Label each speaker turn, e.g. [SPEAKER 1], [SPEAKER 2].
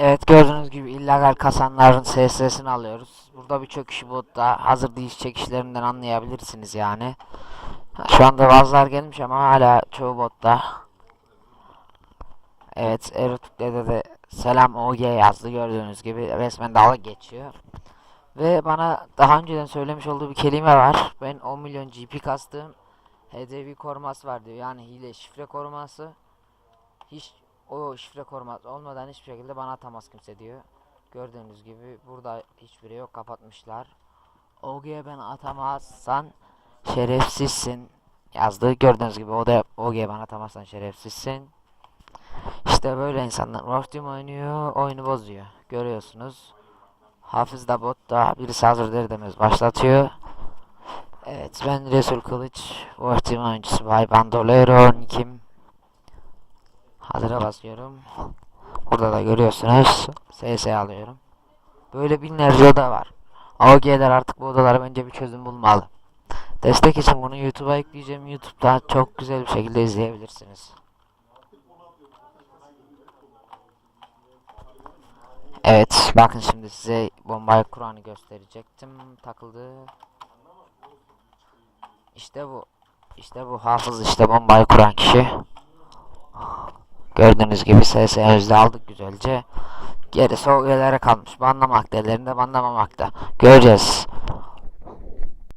[SPEAKER 1] Evet gördüğünüz gibi illegal kasanların SS'sini alıyoruz. Burada birçok kişi botta hazır diş çekişlerinden anlayabilirsiniz yani. Şu anda bazılar gelmiş ama hala çoğu botta. Evet Erotük'te de selam OG yazdı gördüğünüz gibi resmen dalga geçiyor. Ve bana daha önceden söylemiş olduğu bir kelime var. Ben 10 milyon GP kastım. HDV koruması var diyor. Yani hile şifre koruması. Hiç o şifre koruması olmadan hiçbir şekilde bana atamaz kimse diyor. Gördüğünüz gibi burada hiçbiri yok kapatmışlar. OG'ye ben atamazsan şerefsizsin yazdı. Gördüğünüz gibi o da OG'ye bana atamazsan şerefsizsin. İşte böyle insanlar Team oynuyor, oyunu bozuyor. Görüyorsunuz. Hafız da bot da birisi hazır der demez başlatıyor. Evet ben Resul Kılıç, Team oyuncusu Bay Bandolero, Nikim. Hazıra basıyorum. Burada da görüyorsunuz. SS alıyorum. Böyle binlerce oda var. AOG'ler artık bu odalara bence bir çözüm bulmalı. Destek için bunu YouTube'a ekleyeceğim. YouTube'da çok güzel bir şekilde izleyebilirsiniz. Evet, bakın şimdi size bombayı Kur'an'ı gösterecektim. Takıldı. İşte bu. İşte bu hafız işte bombayı kuran kişi. Gördüğünüz gibi SS özde aldık güzelce. Gerisi o üyelere kalmış. Banlamak ellerinde banlamamakta. Göreceğiz.